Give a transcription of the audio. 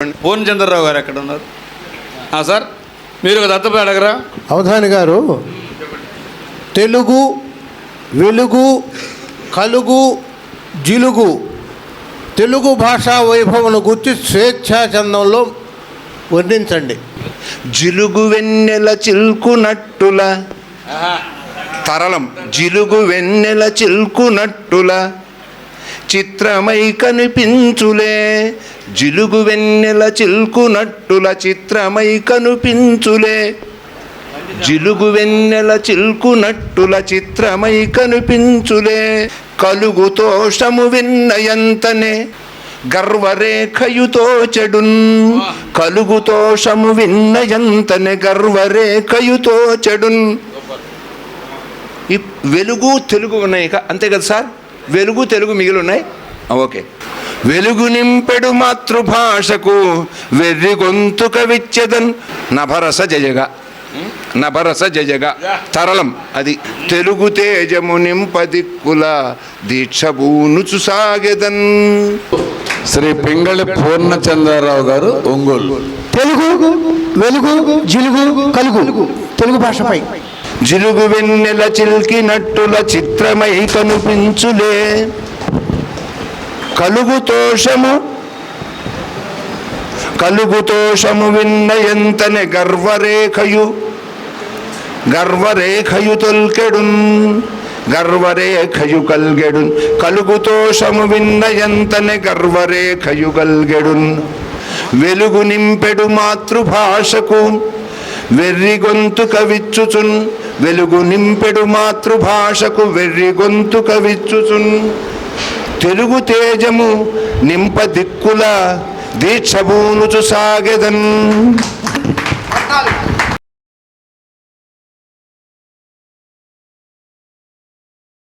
పూర్ణ చంద్రరావు గారు ఎక్కడ ఉన్నారు ఆ, సార్ మీరు ఒక దత్తపై అడగరా? అవధాని గారు తెలుగు వెలుగు కలుగు జిలుగు తెలుగు భాషా వైభవను గుర్తి స్వేచ్ఛా చందంలో వర్ణించండి. జిలుగు వెన్నెల చిల్కునట్టుల. తరళం జిలుగు వెన్నెల చిల్కునట్టుల. చిత్రమై కనిపించులే. జిలుగు వెన్నెల చిల్కునట్టుల చిత్రమై కనిపించులే. జిలుగు వెన్నెల చిల్కునట్టుల చిత్రమై కనిపించులే. కలుగుతోషము విన్నయంతనే గర్వరేఖయుతో చెడున్ కలుగుతోషము విన్నయంతనే గర్వరేఖయుతో చెడున్ ఈ వెలుగు తెలుగు ఉన్నాయి అంతే కదా సార్? వెలుగు తెలుగు మిగిలి ఉన్నాయి ఓకే. వెలుగు నింపెడు మాతృభాషకు వెర్రి గొంతుక విచ్చెదన్ నభరస జయగా నభరస జయగా తరళం అది. తెలుగు తేజము నింపదిక్కుల దీక్ష బూనుచు సాగెదన్ శ్రీ పింగళి పూర్ణచంద్రరావు గారు ఒంగోలు. తెలుగు వెలుగు జిలుగు కలుగు. తెలుగు భాషపై. జిలుగు వెన్నెల చిల్కినట్టుల చిత్రమై కనిపించులే. కలుగుతోషము కలుగుతోషము విన్నయంతనే గర్వరేఖయు. గర్వరేఖయు తొల్కెడున్ గర్వరేఖయు కల్గెడున్. కలుగుతోషము విన్నయంతనే గర్వరేఖయు కల్గెడున్. వెలుగు నింపెడు మాతృభాషకు వెర్రి గొంతుక విచ్చుచున్ వెలుగు నింపెడు మాతృభాషకు వెర్రి గొంతుక విచ్చుచున్ తెలుగు తేజము నింప దిక్కుల దీక్షభూనుచు సాగెదన్.